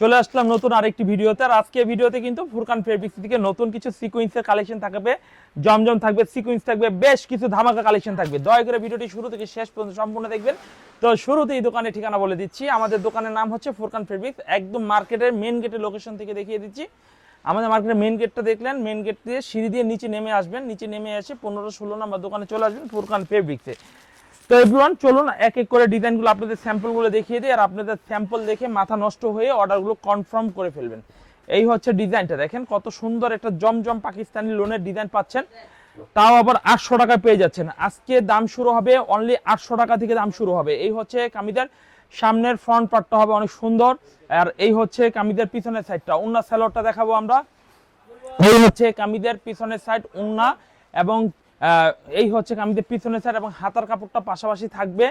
চলে আসলাম নতুন আরেকটি ভিডিওতে। আর আজকে ভিডিওতে কিন্তু ফুরকান ফেব্রিক্স থেকে নতুন কিছু সিকোয়েন্সের কালেকশন থাকবে, জমজম থাকবে সিকোয়েন্স থাকবে, বেশ কিছু ধামাকা কালেকশন থাকবে। দয়া করে ভিডিওটি শুরু থেকে শেষ পর্যন্ত সম্পূর্ণ দেখবেন। তো শুরুতেই দোকানের ঠিকানা বলে দিচ্ছি। আমাদের দোকানের নাম হচ্ছে ফুরকান ফেব্রিক্স একদম মার্কেটের মেন গেটের লোকেশন থেকে দেখিয়ে দিচ্ছি। আমাদের মার্কেটের মেন গেটটা দেখলেন মেন গেট দিয়ে সিঁড়ি দিয়ে নিচে নেমে আসবেন। নিচে নেমে এসে পনেরো ষোলো নাম্বার দোকানে চলে আসবেন ফুরকান ফেব্রিক্সে তো এভরিওয়ান চলুন এক এক করে ডিজাইনগুলো আপনাদের স্যাম্পলগুলো দেখিয়ে দিই আর আপনাদের স্যাম্পল দেখে মাথা নষ্ট হয়ে অর্ডারগুলো কনফার্ম করে ফেলবেন। এই হচ্ছে ডিজাইনটা দেখেন কত সুন্দর একটা জমজম পাকিস্তানি লোনের ডিজাইন পাচ্ছেন। তাও আবার আটশো টাকা পেয়ে যাচ্ছেন। আজকে দাম শুরু হবে অনলি আটশো টাকা থেকে দাম শুরু হবে। এই হচ্ছে কামিদের সামনের ফ্রন্ট পার্টটা হবে অনেক সুন্দর। আর এই হচ্ছে কামিদের পিছনের সাইডটা উন্না স্যালোয়ারটা দেখাবো আমরা। এই হচ্ছে কামিদের পিছনের সাইড উন্না এবং এই হচ্ছে কামিজের পিছনের সাইড এবং হাতার কাপড়টা পাশাপাশি থাকবে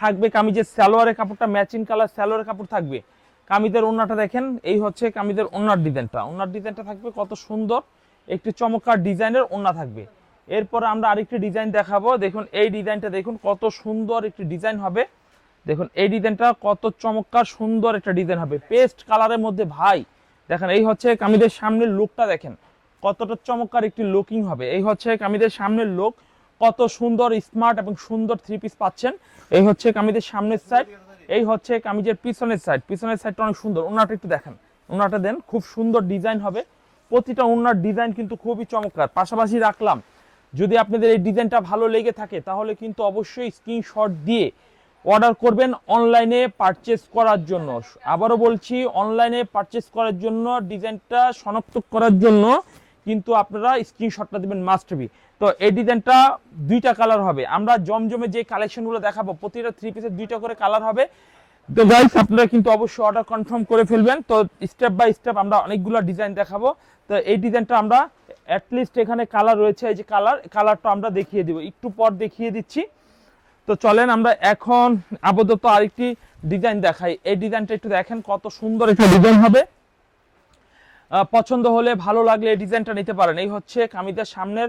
থাকবে কামিজের সালোয়ারের কাপড়টা ম্যাচিং কালার স্যালোয়ারের কাপড় থাকবে। কামিজের ওন্নাটা দেখেন, এই হচ্ছে কামিজের ওন্নার ডিজাইনটা। ওন্নার ডিজাইনটা থাকবে কত সুন্দর, একটি চমৎকার ডিজাইনের ওন্না থাকবে। এরপরে আমরা আরেকটি ডিজাইন দেখাবো। দেখুন, এই ডিজাইনটা দেখুন, কত সুন্দর একটি ডিজাইন হবে। দেখুন, এই ডিজাইনটা কত চমৎকার সুন্দর একটা ডিজাইন হবে। পেস্ট কালারের মধ্যে ভাই, দেখেন, এই হচ্ছে কামিজের সামনের লুকটা দেখেন। কতটা চমৎকার একটি লুকিং হবে। এই হচ্ছে কামিজের সামনের লুক কত সুন্দর স্মার্ট এবং সুন্দর থ্রি পিস পাচ্ছেন। এই হচ্ছে কামিজের সামনের সাইড এই হচ্ছে কামিজের পিছনের সাইড পিছনের সাইডটা অনেক সুন্দর। ওনাটা একটু দেখেন। ওনাটা দেন, খুব সুন্দর ডিজাইন হবে। প্রতিটা ওনার ডিজাইন কিন্তু খুবই চমৎকার। পাশাপাশি রাখলাম, যদি আপনাদের এই ডিজাইনটা ভালো লেগে থাকে, তাহলে কিন্তু অবশ্যই স্ক্রিনশট দিয়ে অর্ডার করবেন অনলাইনে পারচেস করার জন্য। আবারও বলছি অনলাইনে পারচেস করার জন্য ডিজাইনটা শনাক্ত করার জন্য কিন্তু আপনারা স্ক্রিনশটটা দেবেন মাস্ট বি তো এই ডিজাইনটা দুইটা কালার হবে। আমরা জমজমে যে কালেকশনগুলো দেখাবো, প্রতিটা থ্রি পিসের দুইটা করে কালার হবে। তো গাইস আপনারা কিন্তু অবশ্যই অর্ডার কনফার্ম করে ফেলবেন। তো স্টেপ বাই স্টেপ আমরা অনেকগুলো ডিজাইন দেখাবো। তো এই ডিজাইনটা আমরা অ্যাটলিস্ট এখানে কালার রয়েছে। এই যে কালার কালারটা আমরা দেখিয়ে দিব। একটু পর দেখিয়ে দিচ্ছি। তো চলেন আমরা এখন আপাতত আরেকটি ডিজাইন দেখাই। এই ডিজাইনটা একটু দেখেন কত সুন্দর একটা ডিজাইন হবে। পছন্দ হলে ভালো লাগলে ডিজাইনটা নিতে পারেন। এই হচ্ছে কামিজের সামনের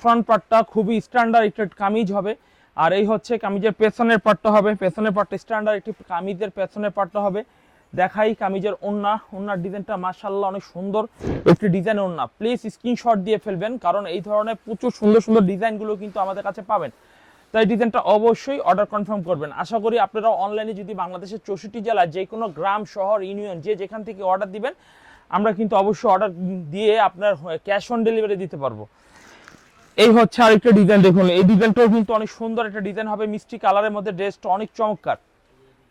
ফ্রন্ট পার্টটা খুবই স্ট্যান্ডার্ড কামিজ হবে। আর এই হচ্ছে কামিজের পেছনের পার্টটা হবে। পেছনের পার্টটা স্ট্যান্ডার্ড একটি কামিজের পেছনের পার্টটা হবে। দেখাই কামিজের ওন্না ওন্নার ডিজাইনটা মার্শাল্লাহ অনেক সুন্দর। একটি ডিজাইন ওন্না প্লিজ স্ক্রিনশট দিয়ে ফেলবেন, কারণ এই ধরনের প্রচুর সুন্দর সুন্দর ডিজাইনগুলো কিন্তু আমাদের কাছে পাবেন। তাই ডিজাইনটা অবশ্যই অর্ডার কনফার্ম করবেন। আশা করি আপনারা অনলাইনে যদি বাংলাদেশের চৌষট্টি জেলায় যে কোনো গ্রাম, শহর ইউনিয়ন যে যেখান থেকে অর্ডার দিবেন আমরা কিন্তু অবশ্যই অর্ডার দিয়ে আপনার ক্যাশ অন ডেলিভারি দিতে পারব। এই হচ্ছে আরেকটা ডিজাইন দেখুন, এই ডিজাইনটাও কিন্তু অনেক সুন্দর একটা ডিজাইন হবে, মিষ্টি কালারের মধ্যে ড্রেসটা অনেক চমৎকার।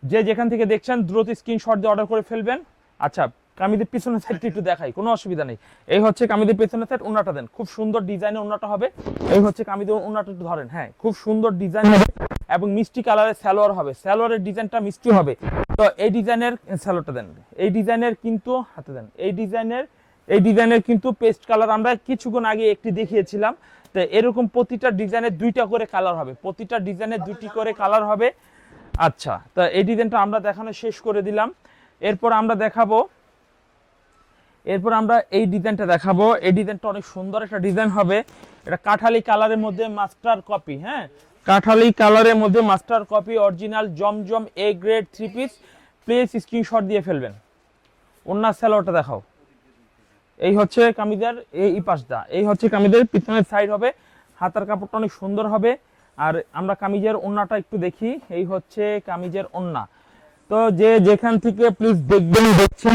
যে যেখান থেকে দেখছেন, দ্রুত স্ক্রিনশট দিয়ে অর্ডার করে ফেলবেন। আচ্ছা কামিদের পিছনের সাইডটা একটু দেখাই, কোনো অসুবিধা নেই। এই হচ্ছে কামিদের পিছনের সাইড ওনাটা দেন। খুব সুন্দর ডিজাইনের ওনাটা হবে। এই হচ্ছে কামিদের ওনাটা একটু ধরেন হ্যাঁ খুব সুন্দর ডিজাইন হবে এবং মিষ্টি কালারের স্যালোয়ার হবে। স্যালোয়ারের ডিজাইনটা মিষ্টি হবে। তো এই ডিজাইনের স্যালোয়ারটা দেন। এই ডিজাইনের কিন্তু হাতে দেন। এই ডিজাইনের এই ডিজাইনের কিন্তু পেস্ট কালার আমরা কিছুক্ষণ আগে একটি দেখিয়েছিলাম। তো এরকম প্রতিটা ডিজাইনের দুইটা করে কালার হবে। প্রতিটা ডিজাইনের দুটি করে কালার হবে। আচ্ছা তা এই ডিজাইনটা আমরা দেখানো শেষ করে দিলাম। এরপর আমরা দেখাবো, এরপর আমরা এই ডিজাইনটা দেখাবো। এই ডিজাইনটা অনেক সুন্দর একটা ডিজাইন হবে। এটা কাঠালি কালারের মধ্যে মাস্টার কপি হ্যাঁ? কাঠালি কালারের মধ্যে master copy, original, Zamzam A grade three piece please screenshot দিয়ে ফেলবেন। অন্য স্যালোটা দেখাও। এই হচ্ছে কামিজের এই পাশটা। এই হচ্ছে কামিজের, পিছনের সাইড হবে। হাতার কাপড়টা অনেক সুন্দর হবে। আর আমরা কামিজের ওন্নাটা একটু দেখি। এই হচ্ছে কামিজের ওন্না তো যে যেখান থেকে প্লিজ দেখবেন, দেখছেন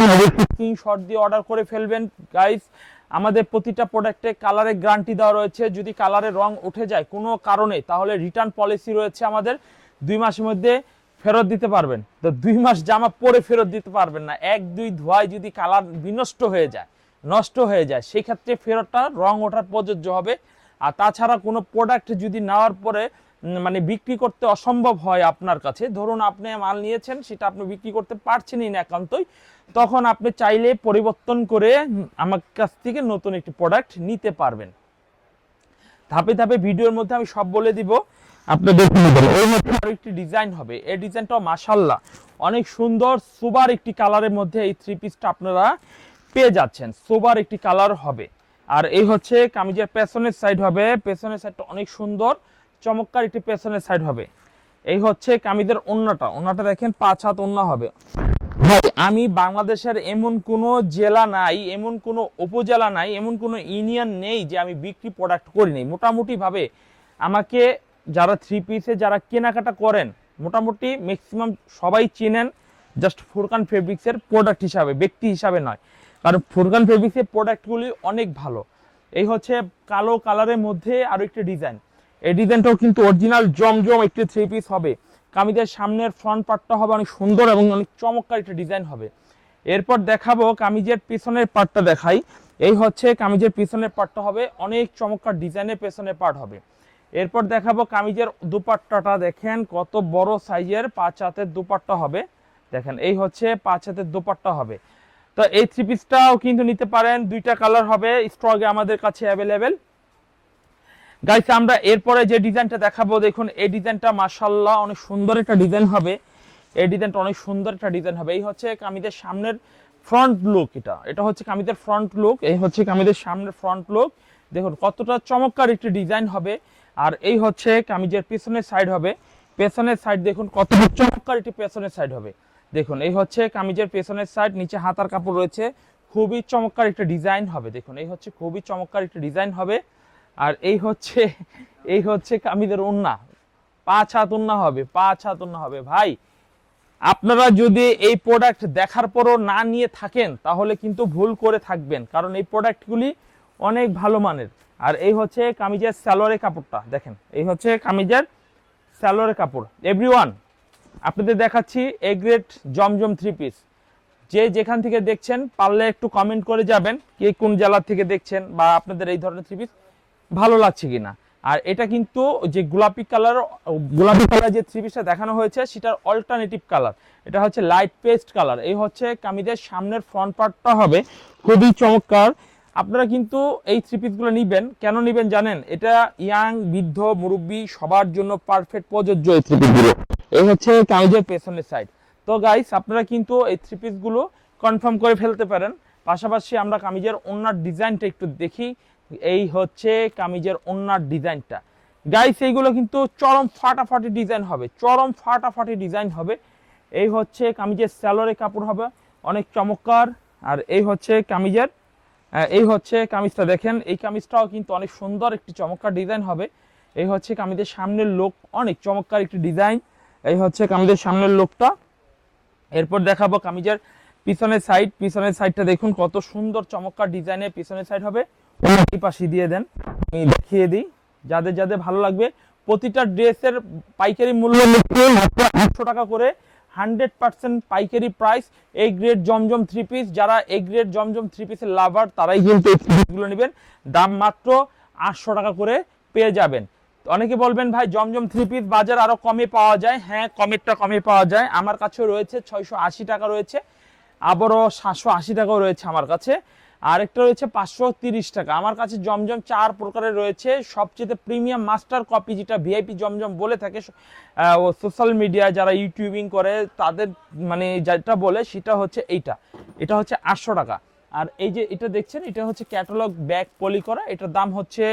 স্ক্রিনশট দিয়ে অর্ডার করে ফেলবেন। গাইস আমাদের প্রতিটা প্রোডাক্টে কালারের গ্যারান্টি দেওয়া রয়েছে। যদি কালারের রং উঠে যায় কোনো কারণে, তাহলে রিটার্ন পলিসি রয়েছে আমাদের দুই মাসের মধ্যে ফেরত দিতে পারবেন। তো দুই মাস জামা পরে ফেরত দিতে পারবেন না। এক, দুই ধোয়ায় যদি কালার বিনষ্ট হয়ে যায়, নষ্ট হয়ে যায় সেই ক্ষেত্রে ফেরতটা রং ওঠার প্রযোজ্য হবে। আর তাছাড়া কোনো প্রোডাক্ট যদি নেওয়ার পরে মানে বিক্রি করতে অসম্ভব হয় আপনার কাছে। ধরুন আপনি মাল নিয়েছেন, সেটা আপনি বিক্রি করতে পারছেনই না একান্তই। তখন আপনি চাইলে পরিবর্তন করে আমার কাছ থেকে নতুন একটি প্রোডাক্ট নিতে পারবেন। ধাপে ধাপে ভিডিওর মধ্যে আমি সব বলে দিব। আপনি দেখে নেবেন ওই মধ্যে একটি ডিজাইন হবে। এই ডিজাইনটাও মাশাল্লাহ অনেক সুন্দর, সুবার একটি কালারের মধ্যে এই থ্রি পিসটা আপনারা পেয়ে যাচ্ছেন। সুবার একটি কালার হবে। আর এই হচ্ছে কামিজের পেছনের সাইড হবে। পেছনের সাইডটা অনেক সুন্দর। চমৎকার একটি পেছনের সাইড হবে। এই হচ্ছে কামিজের ওন্নাটা। ওন্নাটা দেখেন, পাঁচ হাত ওন্না হবে। ভাই আমি বাংলাদেশের এমন কোনো জেলা নাই, এমন কোনো উপজেলা নাই, এমন কোনো ইউনিয়ন নেই যে আমি বিক্রি প্রোডাক্ট করি নাই। মোটামুটি ভাবে আমাকে যারা থ্রি পিসে যারা কেনাকাটা করেন, মোটামুটি ম্যাক্সিমাম সবাই চেনেন জাস্ট ফুরকান ফেব্রিক্সের প্রোডাক্ট হিসাবে, ব্যক্তি হিসাবে নয়। কারণ ফুরকান ফেব্রিক্সের প্রোডাক্টগুলি অনেক ভালো। এই হচ্ছে কালো কালারের মধ্যে আরও একটি ডিজাইন এই কিন্তু অরিজিনাল জমজম একটি থ্রি পিস হবে। কামিজের সামনের ফ্রন্ট পার্টটা হবে অনেক সুন্দর এবং অনেক চমৎকার একটা ডিজাইন হবে। এরপর দেখাবো কামিজের পিছনের পার্টটা দেখাই। এই হচ্ছে কামিজের পিছনের পার্টটা হবে, অনেক চমৎকার ডিজাইনের পেছনের পার্ট হবে। এরপর দেখাবো কামিজের দুপাট্টাটা, দেখেন কত বড় সাইজের পাঁচ হাতের দুপাট্টা হবে। দেখেন, এই হচ্ছে পাঁচ হাতের দুপাট্টা হবে। তো এই থ্রি পিসটাও কিন্তু নিতে পারেন, দুইটা কালার হবে স্টকে আমাদের কাছে অ্যাভেলেবেল গাইস আমরা এরপরে যে ডিজাইনটা দেখাবো, দেখুন, এই ডিজাইনটা মাশাল্লাহ অনেক সুন্দর একটা ডিজাইন হবে। এই ডিজাইনটা অনেক সুন্দর একটা ডিজাইন হবে। এই হচ্ছে কামিজের সামনের ফ্রন্ট লুক এটা। এটা হচ্ছে কামিজের ফ্রন্ট লুক এই হচ্ছে কামিজের সামনের ফ্রন্ট লুক দেখুন, কতটা চমৎকার একটি ডিজাইন হবে। আর এই হচ্ছে কামিজের পেছনের সাইড হবে। পেছনের সাইড দেখুন কত চমৎকার একটি পেছনের সাইড হবে। দেখুন, এই হচ্ছে কামিজের পেছনের সাইড নিচে হাতার কাপড় রয়েছে। খুবই চমৎকার একটা ডিজাইন হবে। দেখুন, এই হচ্ছে খুবই চমৎকার একটা ডিজাইন হবে। আর এই হচ্ছে এই হচ্ছে কামিজের ওন্না পাঁচ হাত ওন্না হবে পাঁচ হাত ওন্না হবে। ভাই, আপনারা যদি এই প্রোডাক্ট দেখার পরও না নিয়ে থাকেন, তাহলে কিন্তু ভুল করে থাকবেন। কারণ এই প্রোডাক্টগুলি অনেক ভালো মানের। আর এই হচ্ছে কামিজের স্যালোয়ারের কাপড়টা, দেখেন। এই হচ্ছে কামিজের স্যালোয়ারের কাপড়। এভরিওয়ান আপনাদের দেখাচ্ছি A grade Zamzam three piece যে যেখান থেকে দেখছেন, পারলে একটু কমেন্ট করে যাবেন, কে কোন জেলা থেকে দেখছেন বা আপনাদের এই ধরনের থ্রি পিস ভালো লাগছে কিনা। আর এটা কিন্তু যে গোলাপি কালার গোলাপি কালার যে থ্রি পিসটা দেখানো হয়েছে, সেটার অল্টারনেটিভ কালার এটা হচ্ছে লাইট পেস্ট কালার এই হচ্ছে কামিজের সামনের ফ্রন্ট পার্টটা হবে খুবই চমৎকার। আপনারা কিন্তু এই থ্রি পিসগুলো নিবেন। কেন নিবেন জানেন? এটা ইয়াং, বৃদ্ধ, মুরব্বী, সবার জন্য পারফেক্ট প্রযোজ্য এই থ্রি পিসগুলো এই হচ্ছে কামিজের পেছনের সাইড তো গাইস আপনারা কিন্তু এই থ্রি পিসগুলো কনফার্ম করে ফেলতে পারেন। পাশাপাশি আমরা কামিজের ওনার ডিজাইনটা একটু দেখি। এই হচ্ছে কামিজের ওনার ডিজাইনটা। গাইস এইগুলো কিন্তু চরম ফাটাফাটি ডিজাইন হবে, চরম ফাটাফাটি ডিজাইন হবে। এই হচ্ছে কামিজের স্যালোরে কাপড় হবে, অনেক চমৎকার। আর এই হচ্ছে কামিজের এই হচ্ছে কামিজটা দেখেন, এই কামিজটাও কিন্তু অনেক সুন্দর একটি চমৎকার ডিজাইন হবে। এই হচ্ছে কামিজের সামনের লোক, অনেক চমৎকার একটি ডিজাইন। এই হচ্ছে কামিজের সামনের লোকটা। এরপর দেখাবো কামিজের পিছনের সাইড পিছনের সাইডটা দেখুন, কত সুন্দর চমৎকার ডিজাইনের পিছনের সাইড হবে। এই পাশে দিয়ে দেন। আমি দেখিয়ে দিই। যাদের যাদের ভালো লাগবে, প্রতিটা ড্রেসের পাইকারি মূল্য মাত্র আটশো টাকা করে হান্ড্রেড পার্সেন্ট পাইকারি প্রাইস এই গ্রেড জমজম থ্রি পিস যারা এই গ্রেড জমজম থ্রি পিসের লাভার তারাই কিন্তু এই পিসগুলো নেবেন। দাম মাত্র আটশো টাকা করে পেয়ে যাবেন। অনেকে বলবেন, ভাই, জমজম থ্রি পিস বাজার আরও কমে পাওয়া যায়? হ্যাঁ কমেরটা কমে পাওয়া যায়। আমার কাছেও রয়েছে, ছয়শো আশি টাকা রয়েছে। আবারও সাতশো আশি টাকাও রয়েছে আমার কাছে। আরেকটা রয়েছে পাঁচশো তিরিশ টাকা। আমার কাছে জমজম চার প্রকারের রয়েছে। সবচেয়ে প্রিমিয়াম মাস্টার কপি যেটা ভিআইপি জমজম বলে থাকে সোশ্যাল মিডিয়া যারা ইউটিউবিং করে, তাদের মানে যেটা বলে সেটা হচ্ছে এইটা। এটা হচ্ছে আটশো টাকা। আর এই যে এটা দেখছেন, এটা হচ্ছে ক্যাটালগ ব্যাগ পলি করা। এটার দাম হচ্ছে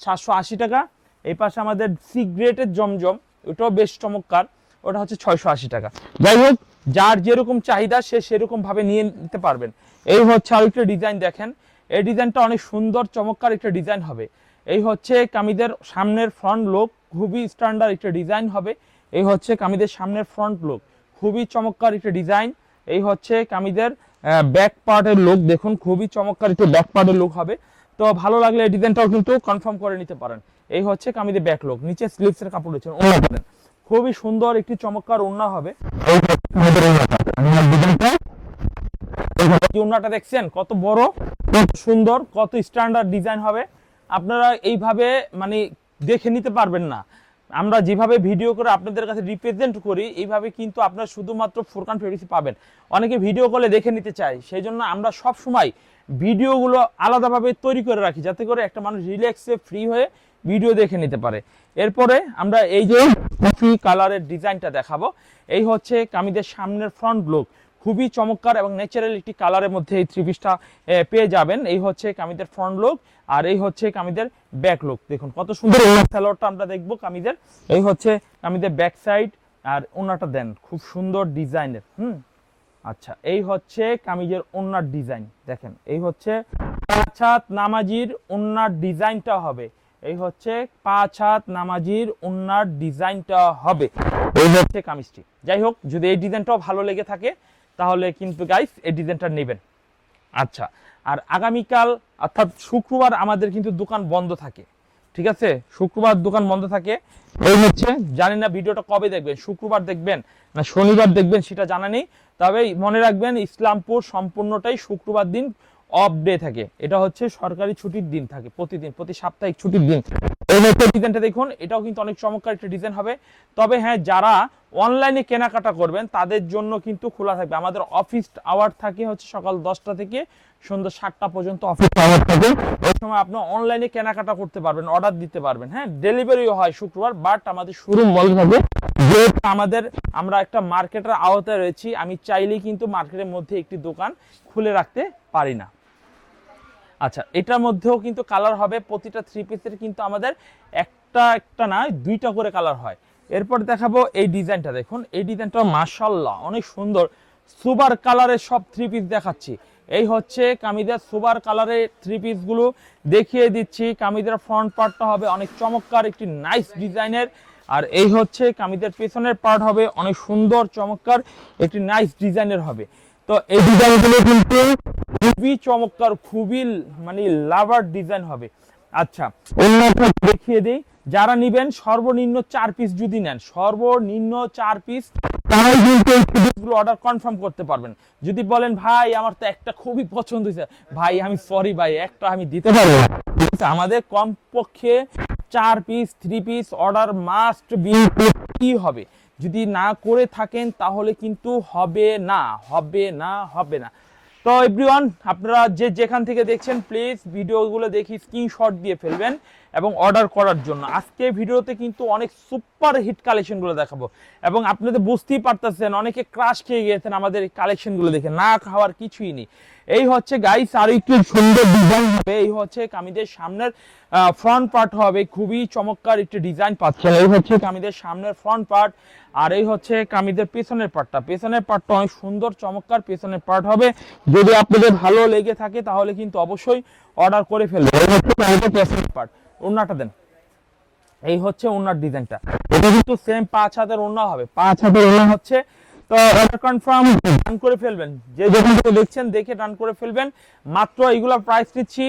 সাতশো আশি টাকা। এই পাশে আমাদের সিগ্রেটের জমজম, ওটাও বেশ চমৎকার। ওটা হচ্ছে ছয়শো আশি টাকা। যাই হোক, যার যেরকম চাহিদা, সে সেরকম ভাবে নিয়ে নিতে পারবেন। এই হচ্ছে আরেকটা ডিজাইন দেখেন। এই ডিজাইনটা অনেক সুন্দর, চমৎকার একটা ডিজাইন হবে। এই হচ্ছে কামিদের সামনের ফ্রন্ট লুক খুবই স্ট্যান্ডার্ড একটা ডিজাইন হবে। এই হচ্ছে কামিদের সামনের ফ্রন্ট লুক খুবই চমৎকার একটা ডিজাইন। এই হচ্ছে কামিদের ব্যাক পার্টের লুক দেখুন, খুবই চমৎকার একটু ব্যাক পার্টের লুক হবে। তো ভালো লাগলে এই ডিজাইনটাও কিন্তু কনফার্ম করে নিতে পারেন। এই হচ্ছে কামিদের ব্যাক লুক নিচে স্লিভসের কাপড় রয়েছে ওনা খুবই সুন্দর, একটি চমৎকার ওড়না হবে। এই ডিজাইনটা যে দেখছেন? কত বড়, কত সুন্দর, কত স্ট্যান্ডার্ড ডিজাইন হবে। আপনারা এইভাবে মানে দেখে নিতে পারবেন না। আমরা যেভাবে ভিডিও করে আপনাদের কাছে রিপ্রেজেন্ট করি, এইভাবে কিন্তু আপনারা শুধুমাত্র ফোরকান ফেব্রিক্স পাবেন। অনেকে ভিডিও কলে দেখে নিতে চায় সেই জন্য আমরা সব সময় ভিডিওগুলো আলাদাভাবে তৈরি করে রাখি, যাতে করে একটা মানুষ রিল্যাক্সে ফ্রি হয়ে ভিডিও দেখে নিতে পারে। এরপরে আমরা এই যে কফি কালারের ডিজাইনটা দেখাবো। এই হচ্ছে কামিদের সামনের ফ্রন্ট লুক খুবই চমৎকার এবং ন্যাচারাল একটি কালারের মধ্যে এই থ্রি পিসটা পেয়ে যাবেন। এই হচ্ছে কামিদের ফ্রন্ট লুক আর এই হচ্ছে কামিদের ব্যাক লুক দেখুন কত সুন্দর স্যালোয়ারটা আমরা দেখব কামিদের। এই হচ্ছে কামিদের ব্যাক সাইড আর ওনাটা দেন খুব সুন্দর ডিজাইনের হুম? আচ্ছা এই হচ্ছে কামিজের ওন্নার ডিজাইন দেখেন। এই হচ্ছে পাঁচ হাত নামাজির ওন্নার ডিজাইনটা হবে। এই হচ্ছে পাঁচ হাত নামাজির ওন্নার ডিজাইনটা হবে। এই হচ্ছে কামিজটি। যাই হোক যদি এই ডিজাইনটাও ভালো লেগে থাকে তাহলে কিন্তু গাইস এই ডিজাইনটা নেবেন। আচ্ছা আর আগামীকাল, অর্থাৎ শুক্রবার আমাদের কিন্তু দোকান বন্ধ থাকে। ঠিক আছে? শুক্রবার দোকান বন্ধ থাকে। এই হচ্ছে, জানি না ভিডিওটা কবে দেখবেন, শুক্রবার দেখবেন না শনিবার দেখবেন সেটা জানা নেই। তবে মনে রাখবেন, ইসলামপুর সম্পূর্ণটাই শুক্রবার দিন অফ ডে থাকে। এটা হচ্ছে সরকারি ছুটির দিন থাকে, প্রতিদিন, প্রতি সাপ্তাহিক ছুটির দিন ডিজাইনটা দেখুন, এটাও কিন্তু অনেক চমৎকার একটা ডিজাইন হবে। তবে হ্যাঁ যারা অনলাইনে কেনাকাটা করবেন, তাদের জন্য কিন্তু খোলা থাকবে। আমাদের অফিস আওয়ার থাকে হচ্ছে সকাল দশটা থেকে সন্ধ্যা সাতটা পর্যন্ত অফিস আওয়ার থাকে। ওই সময় আপনি অনলাইনে কেনাকাটা করতে পারবেন অর্ডার দিতে পারবেন। হ্যাঁ ডেলিভারিও হয় শুক্রবার বাট আমাদের শুরু বন্ধ থাকবে যেহেতু আমাদের, আমরা একটা মার্কেটের আওতায় রয়েছি। আমি চাইলেই কিন্তু মার্কেটের মধ্যে একটি দোকান খুলে রাখতে পারি না। আচ্ছা এটার মধ্যেও কিন্তু কালার হবে, প্রতিটা থ্রি পিসের কিন্তু আমাদের একটা একটা না, দুইটা করে কালার হয়। এরপর দেখাবো এই ডিজাইনটা দেখুন, এই ডিজাইনটা মাশাল্লাহ অনেক সুন্দর। সুপার কালারের সব থ্রি পিস দেখাচ্ছি। এই হচ্ছে কামিদের সুপার কালারের থ্রি পিসগুলো দেখিয়ে দিচ্ছি কামিদের ফ্রন্ট পার্টটা হবে অনেক চমৎকার, একটি নাইস ডিজাইনের আর এই হচ্ছে কামিদের পেছনের পার্ট হবে অনেক সুন্দর, চমৎকার, একটি নাইস ডিজাইনের হবে। তো এই ডিজাইনগুলো কিন্তু খুবই চমৎকার, খুবই মানে লাভার ডিজাইন হবে। আচ্ছা অন্যটা দেখিয়ে দিই। যারা নিবেন, সর্বনিম্ন চার পিস যদি নেন, সর্বনিম্ন চার পিস তারাই কিন্তু গুলো অর্ডার কনফার্ম করতে পারবেন। যদি বলেন, ভাই, আমার তো একটা খুবই পছন্দ হয়েছে। ভাই, আমি সরি ভাই, একটা আমি দিতে পারব। আমাদের কমপক্ষে চার piece three piece order must be কি হবে? যদি না করে থাকেন, তাহলে কিন্তু হবে না হবে না হবে না। তো এভরিওয়ান আপনারা যে যেখান থেকে দেখছেন প্লিজ ভিডিওগুলো দেখি স্ক্রিনশট দিয়ে ফেলবেন। এবং অর্ডার করার জন্য। আজকে ভিডিওতে কিন্তু অনেক সুপার হিট কালেকশনগুলো দেখাবো। এবং আপনাদের বুঝতেই পারতেছেন, অনেকে ক্রাশ খেয়ে গিয়েছেন আমাদের এই কালেকশনগুলো দেখে। না খাওয়ার কিছুই নেই। এই হচ্ছে গাইস আর একটু সুন্দর ডিজাইন হবে। এই হচ্ছে কামিদের সামনের ফ্রন্ট পার্ট হবে। খুবই চমৎকার একটি ডিজাইন পাচ্ছেন। এই হচ্ছে কামিদের সামনের ফ্রন্ট পার্ট আর এই হচ্ছে কামিদের পেছনের পার্টটা পেছনের পার্টটা অনেক সুন্দর, চমৎকার পেছনের পার্ট হবে। যদি আপনাদের ভালো লেগে থাকে, তাহলে কিন্তু অবশ্যই অর্ডার করে ফেলবেন। এই হচ্ছে কামিদের পেছনের পার্ট ওড়নাটা দেন। এই হচ্ছে ওনার ডিজাইনটা। এটা কিন্তু সেম পাঁচ হাতের ওনা হবে। পাঁচ হাতের ওনা হচ্ছে, তো অর্ডার কনফার্ম ডান করে ফেলবেন। যে যেখান দেখছেন, দেখে ডান করে ফেলবেন। মাত্র এইগুলোর প্রাইস দিচ্ছি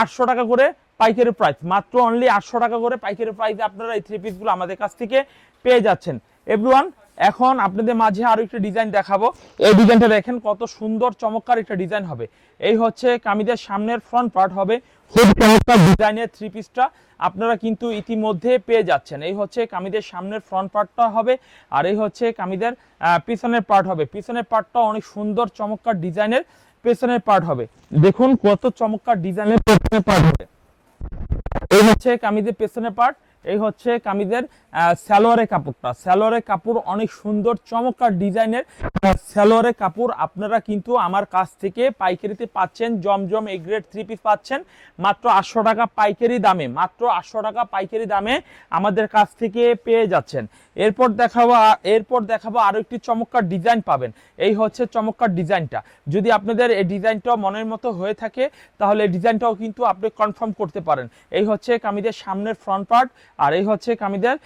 আটশো টাকা করে পাইকারি প্রাইস মাত্র অনলি আটশো টাকা করে পাইকারি প্রাইসে আপনারা এই থ্রি পিসগুলো আমাদের কাছ থেকে পেয়ে যাচ্ছেন। এভরিওয়ান এখন আপনাদের মাঝে আরও একটা ডিজাইন দেখাবো। এই ডিজাইনটা দেখেন কত সুন্দর, চমৎকার একটা ডিজাইন হবে। এই হচ্ছে কামিদের সামনের ফ্রন্ট পার্ট হবে। খুব চমৎকার ডিজাইনের থ্রি পিসটা আপনারা কিন্তু ইতিমধ্যে পেয়ে যাচ্ছেন। এই হচ্ছে কামিদের সামনের ফ্রন্ট পার্টটা হবে আর এই হচ্ছে কামিদের পিছনের পার্ট হবে। পিছনের পার্টটা অনেক সুন্দর, চমৎকার ডিজাইনের পেছনের পার্ট হবে। দেখুন কত চমৎকার ডিজাইনের পেছনের পার্ট হবে। এই হচ্ছে কামিজের পেছনের পার্ট এই হচ্ছে কামিজের স্যালোয়ারের কাপড়টা। স্যালোয়ারের কাপড় অনেক সুন্দর, চমৎকার ডিজাইনের। স্যালোয়ারের কাপড় আপনারা কিন্তু আমার কাছ থেকে পাইকারিতে পাচ্ছেন, Zamzam A grade three piece পাচ্ছেন। মাত্র আটশো টাকা পাইকারি দামে, মাত্র আটশো টাকা পাইকারি দামে আমাদের কাছ থেকে পেয়ে যাচ্ছেন। এরপর দেখাবো এরপর দেখাবো আরও একটি চমৎকার ডিজাইন পাবেন। এই হচ্ছে চমৎকার ডিজাইনটা। যদি আপনাদের এই ডিজাইনটা মনের মতো হয়ে থাকে, তাহলে ডিজাইনটাও কিন্তু আপনি কনফার্ম করতে পারেন। এই হচ্ছে কামিদের সামনের ফ্রন্ট পার্ট আর এই হচ্ছে কামিদের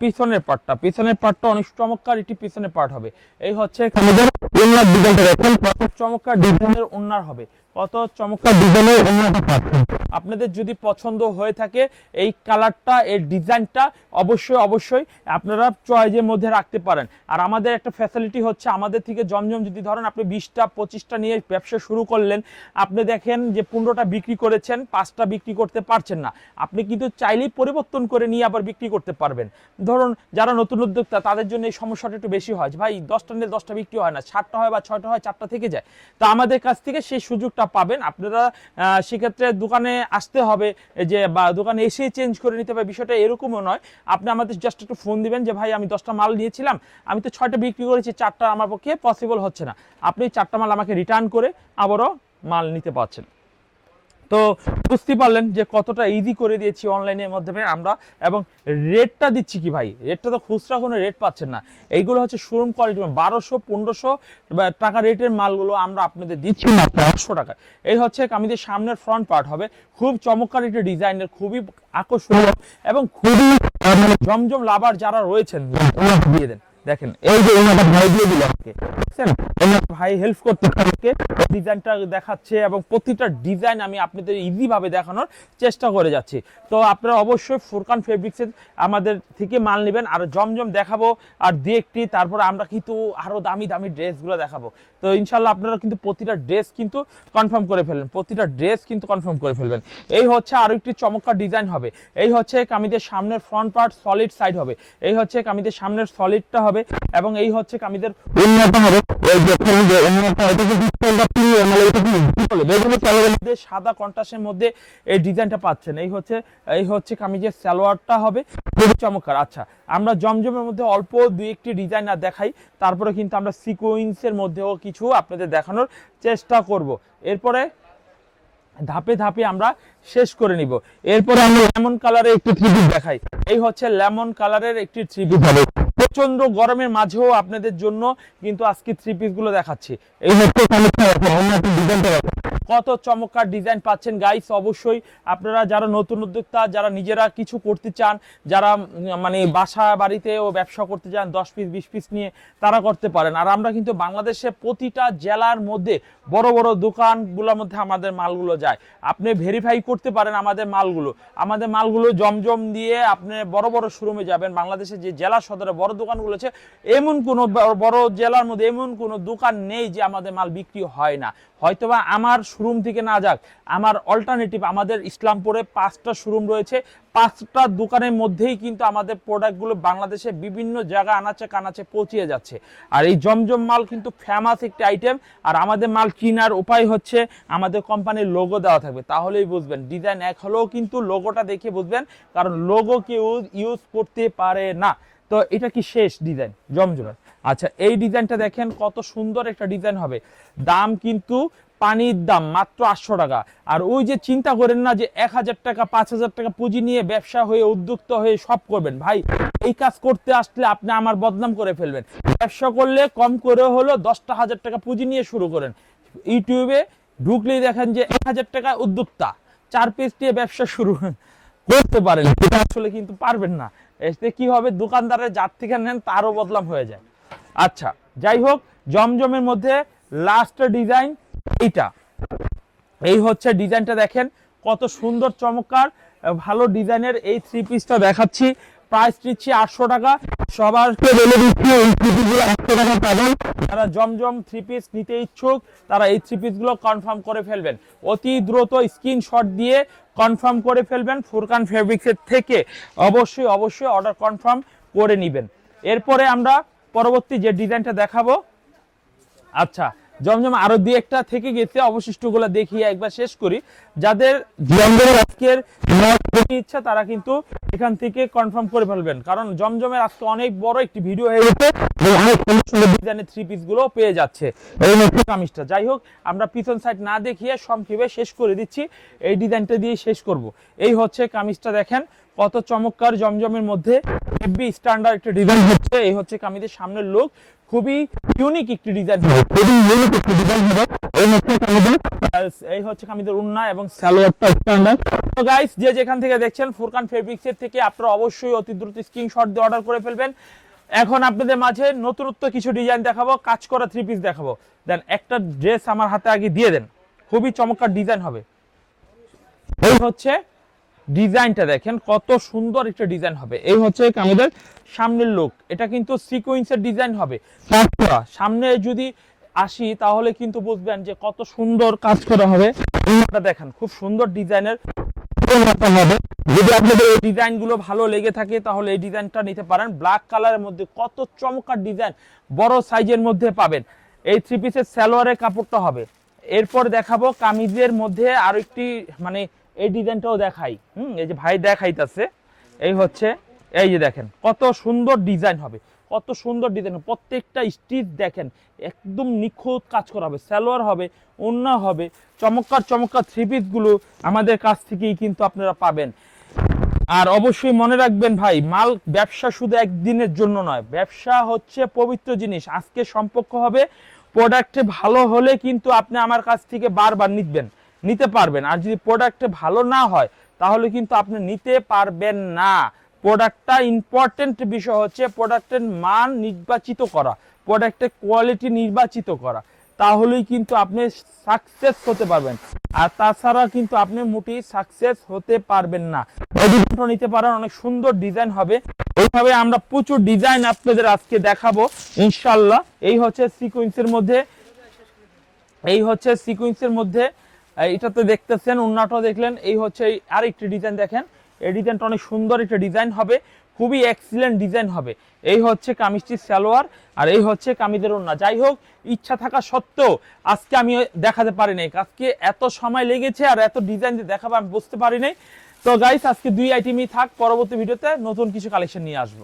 পিছনের পার্টটা পিছনের পার্টটা অনেক চমৎকার একটি পিছনের পার্ট হবে। এই হচ্ছে কামিদের উন্নার ডিজাইনটা দেখুন। কত চমৎকার ডিজাইনের উন্নার হবে। কত চমৎকার ডিজাইনের উন্নার পাচ্ছেন। আপনাদের যদি পছন্দ হয়ে থাকে এই কালারটা এর ডিজাইনটা, অবশ্যই অবশ্যই আপনারা চয়েজের মধ্যে রাখতে পারেন। আর আমাদের একটা ফ্যাসিলিটি হচ্ছে আমাদের থেকে জমজম যদি ধরেন আপনি বিশটা, পঁচিশটা নিয়ে ব্যবসা শুরু করলেন, আপনি দেখেন যে পনেরোটা বিক্রি করেছেন, পাঁচটা বিক্রি করতে পারছেন না। আপনি কিন্তু চাইলেই পরিবর্তন করে নিয়ে আবার বিক্রি করতে পারবেন। ধরুন যারা নতুন উদ্যোক্তা, তাদের জন্য এই সমস্যাটা একটু বেশি হয় ভাই, দশটা নিয়ে দশটা বিক্রি হয় না, সাতটা হয় বা ছয়টা হয়, চারটা থেকে যায়। তা আমাদের কাছ থেকে সেই সুযোগটা পাবেন। আপনারা সেক্ষেত্রে দোকানে আসতে হবে যে, বা দোকানে এসে চেঞ্জ করে নিতে হবে, বিষয়টা এরকমও নয়। আপনি আমাদের জাস্ট একটু ফোন দিবেন যে, ভাই, আমি দশটা মাল নিয়েছিলাম, আমি তো ছয়টা বিক্রি করেছি, চারটা আমার পক্ষে পসিবল হচ্ছে না। আপনি চারটা মাল আমাকে রিটার্ন করে আবারও মাল নিতে পারছেন। তো বুঝতে পারলেন যে কতটা ইজি করে দিয়েছি অনলাইনের মাধ্যমে আমরা এবং রেটটা দিচ্ছি কি ভাই? রেটটা তো খুচরা কোনো রেট পাচ্ছেন না। এইগুলো হচ্ছে শোরুম কোয়ালিটি বারোশো, পনেরোশো টাকা রেটের মালগুলো আমরা আপনাদের দিচ্ছি মাত্র আটশো টাকা এই হচ্ছে কামিজের সামনের ফ্রন্ট পার্ট হবে। খুব চমৎকার একটা ডিজাইনের খুবই আকর্ষণীয় এবং খুবই মানে জমজম লাভার যারা রয়েছেন দিয়ে দেন। দেখেন, এই যে ভাই দিয়ে দিল ওনার ভাই হেল্প করতে আমাকে। ডিজাইনটা দেখাচ্ছে এবং প্রতিটা ডিজাইন আমি আপনাদের ইজি ভাবে দেখানোর চেষ্টা করে যাচ্ছি। তো আপনারা অবশ্যই ফুরকান ফেব্রিক্সের আমাদের থেকে মাল নেবেন, আর জমজম দেখাবো, আর দু একটি তারপর আমরা কিন্তু আরও দামি দামি ড্রেসগুলো দেখাবো। তো ইনশাল্লাহ আপনারা কিন্তু প্রতিটা ড্রেস কিন্তু কনফার্ম করে ফেলবেন, প্রতিটা ড্রেস কিন্তু কনফার্ম করে ফেলবেন। এই হচ্ছে আরও একটি চমৎকার ডিজাইন হবে। এই হচ্ছে কামিদের সামনের ফ্রন্ট পার্ট সলিড সাইড হবে। এই হচ্ছে কামিদের সামনের সলিডটা হবে এবং এই হচ্ছে কামিদের উন্নত হবে। আচ্ছা আমরা জমজমের মধ্যে অল্প দুই একটি দেখাই, তারপরে কিন্তু আমরা সিকোয়েন্সের মধ্যেও কিছু আপনাদের দেখানোর চেষ্টা করব। এরপরে ধাপে ধাপে আমরা শেষ করে নিব। এরপরে আমরা লেমন কালারের একটি থ্রি দেখাই। এই হচ্ছে লেমন কালারের একটি থ্রি হবে। প্রচণ্ড গরমের মাঝেও আপনাদের জন্য কিন্তু আজকে থ্রি পিসগুলো দেখাচ্ছি। এই হচ্ছে। কত চমৎকার ডিজাইন পাচ্ছেন গাইস অবশ্যই আপনারা যারা নতুন উদ্যোক্তা, যারা নিজেরা কিছু করতে চান, যারা মানে বাসা বাড়িতেও ব্যবসা করতে চান, দশ পিস বিশ পিস নিয়ে, তারা করতে পারেন। আর আমরা কিন্তু বাংলাদেশে প্রতিটা জেলার মধ্যে বড় বড় দোকানগুলোর মধ্যে আমাদের মালগুলো যায়। আপনি ভেরিফাই করতে পারেন আমাদের মালগুলো। আমাদের মালগুলো জমজম দিয়ে আপনি বড় বড় শোরুমে যাবেন। বাংলাদেশে যে জেলা সদরে বড় দোকানগুলো আছে, এমন কোনো বড় জেলার মধ্যে এমন কোনো দোকান নেই যে আমাদের মাল বিক্রি হয় না। হয়তোবা আমার শোরুম থেকে না যাক, আমার অল্টারনেটিভ আমাদের ইসলামপুরে পাঁচটা শোরুম রয়েছে। পাঁচটা দোকানের মধ্যেই কিন্তু আমাদের প্রোডাক্টগুলো বাংলাদেশে বিভিন্ন জায়গা আনাচে কানাচে পৌঁছিয়ে যাচ্ছে। আর এই জমজম মাল কিন্তু ফেমাস একটি আইটেম আর আমাদের মাল কেনার উপায় হচ্ছে আমাদের কোম্পানির লোগো দেওয়া থাকবে। তাহলেই বুঝবেন ডিজাইন এক হলেও কিন্তু লোগোটা দেখে বুঝবেন। কারণ লোগো কেউ ইউজ করতে পারে না। তো এটা কি শেষ ডিজাইন জমজমের আচ্ছা এই ডিজাইনটা দেখেন কত সুন্দর একটা ডিজাইন হবে। দাম কিন্তু পানির দাম মাত্র আটশো টাকা। আর ওই যে চিন্তা করেন না যে এক হাজার টাকা, পাঁচ হাজার টাকা পুঁজি নিয়ে ব্যবসা হয়ে, উদ্যুক্ত হয়ে সব করবেন। ভাই, এই কাজ করতে আসলে আপনি আমার বদনাম করে ফেলবেন। ব্যবসা করলে কম করে হলো দশটা হাজার টাকা পুঁজি নিয়ে শুরু করেন। ইউটিউবে ঢুকলেই দেখেন যে এক হাজার টাকা উদ্যোক্তা। চার পিস দিয়ে ব্যবসা শুরু করতে পারেন। এটা আসলে কিন্তু পারবেন না। এতে কি হবে? দোকানদারের যার থেকে নেন, তারও বদলাম হয়ে যায়। আচ্ছা যাই হোক, জমজমের মধ্যে লাস্ট ডিজাইন এইটা। এই হচ্ছে ডিজাইনটা দেখেন, কত সুন্দর, চমৎকার, ভালো ডিজাইনের এই থ্রি পিসটা দেখাচ্ছি। প্রাইস দিচ্ছি আটশো টাকা। পাবেন। যারা জমজম থ্রি পিস নিতে ইচ্ছুক, তারা এই থ্রি পিসগুলো কনফার্ম করে ফেলবেন। অতি দ্রুত স্ক্রিনশট দিয়ে কনফার্ম করে ফেলবেন ফুরকান ফেব্রিক্সের থেকে। অবশ্যই অবশ্যই অর্ডার কনফার্ম করে নেবেন। এরপরে আমরা পরবর্তী যে ডিজাইনটা দেখাবো। আচ্ছা জমজম আরও দুই একটা থেকে গেছে অবশিষ্টগুলো দেখিয়ে একবার শেষ করি। যাদের জমজমের আজকের ইচ্ছা তারা কিন্তু এখান থেকে কনফার্ম করে ফেলবেন। কারণ জমজমের আজকে অনেক বড় একটি ভিডিও হয়ে গেছে অনেক সুন্দর সুন্দর ডিজাইনের থ্রি পিসগুলো পেয়ে যাচ্ছে। এই কামিজটা যাই হোক আমরা পিছন সাইড না দেখিয়ে সংক্ষেপে শেষ করে দিচ্ছি। এই ডিজাইনটা দিয়ে শেষ করব। এই হচ্ছে কামিজটা দেখেন। কত চমৎকার জমজমের মধ্যে হেভি স্ট্যান্ডার্ড একটা ডিজাইন হচ্ছে। এই হচ্ছে কামিজের সামনের লুক খুবই ইউনিক একটি ডিজাইন হবে। খুবই ইউনিক একটি ডিজাইন হবে। এই হচ্ছে কামিজের আহ, এই হচ্ছে কামিজের উন্না এবং সালোয়ারটা স্ট্যান্ডার্ড তো গাইস যে যেখান থেকে দেখছেন ফুরকান ফেব্রিক্সের থেকে আপনারা অবশ্যই অতি দ্রুত স্ক্রিনশট দিয়ে অর্ডার করে ফেলবেন। এখন আপনাদের মাঝে নতুনত্ব কিছু ডিজাইন দেখাবো কাজ করা থ্রি পিস দেখাবো। দেন একটা ড্রেস আমার হাতে আগে দিয়ে দেন। খুবই চমৎকার ডিজাইন হবে। এই হচ্ছে ডিজাইনটা দেখেন, কত সুন্দর একটা ডিজাইন হবে। এই হচ্ছে আমাদের সামনের লুক এটা কিন্তু সিকোয়েন্সের ডিজাইন হবে। সামনে যদি আসি, তাহলে কিন্তু বুঝবেন যে কত সুন্দর কাজ করা হবে। দেখেন, খুব সুন্দর ডিজাইনের হবে। যদি আপনাদের এই ডিজাইনগুলো ভালো লেগে থাকে, তাহলে এই ডিজাইনটা নিতে পারেন। ব্ল্যাক কালারের মধ্যে কত চমৎকার ডিজাইন, বড় সাইজের মধ্যে পাবেন। এই থ্রি পিসের সালোয়ারের কাপড়টা হবে। এরপর দেখাবো কামিজের মধ্যে আরও একটি মানে এই ডিজাইনটাও দেখাই। হুম, এই যে ভাই দেখাইতাছে, এই হচ্ছে, এই যে দেখেন, কত সুন্দর ডিজাইন হবে, কত সুন্দর ডিজাইন প্রত্যেকটা স্টিচ দেখেন, একদম নিখুঁত কাজ করা হবে, সালোয়ার হবে ওন্না হবে, চমৎকার চমৎকার থ্রি পিসগুলো আমাদের কাছ থেকেই কিন্তু আপনারা পাবেন। আর অবশ্যই মনে রাখবেন ভাই, মাল ব্যবসা শুধু একদিনের জন্য নয়, ব্যবসা হচ্ছে পবিত্র জিনিস। আজকে সম্পর্ক হবে প্রোডাক্টে ভালো হলে কিন্তু আপনি আমার কাছ থেকে বারবার নিবেন। নিতে পারবেন। আর যদি প্রোডাক্টে ভালো না হয়, তাহলে কিন্তু আপনি নিতে পারবেন না। প্রোডাক্টটা ইম্পর্টেন্ট বিষয় হচ্ছে প্রোডাক্টের মান নির্বাচিত করা প্রোডাক্টের কোয়ালিটি নির্বাচিত করা। তাহলেই কিন্তু আপনি সাকসেস হতে পারবেন। আর তাছাড়া কিন্তু আপনি মোটেই সাকসেস হতে পারবেন না। ডিজাইনটা নিতে পারেন, অনেক সুন্দর ডিজাইন হবে। এইভাবে আমরা প্রচুর ডিজাইন আপনাদের আজকে দেখাবো, ইনশাল্লাহ। এই হচ্ছে সিকোয়েন্সের মধ্যে, এই হচ্ছে সিকোয়েন্সের মধ্যে এটা তো দেখতেছেন উন্নাটাও দেখলেন। এই হচ্ছে এই আরেকটি ডিজাইন দেখেন। এই ডিজাইনটা অনেক সুন্দর একটা ডিজাইন হবে। খুবই এক্সিলেন্ট ডিজাইন হবে। এই হচ্ছে কামিজটির সালোয়ার আর এই হচ্ছে কামিজের ওন্না যাই হোক, ইচ্ছা থাকা সত্ত্বেও আজকে আমি দেখাতে পারি নাই। আজকে এত সময় লেগেছে আর এত ডিজাইন যে দেখাবো আমি বুঝতে পারি নাই। তো গাইস আজকে দুই আইটেমই থাক। পরবর্তী ভিডিওতে নতুন কিছু কালেকশন নিয়ে আসব।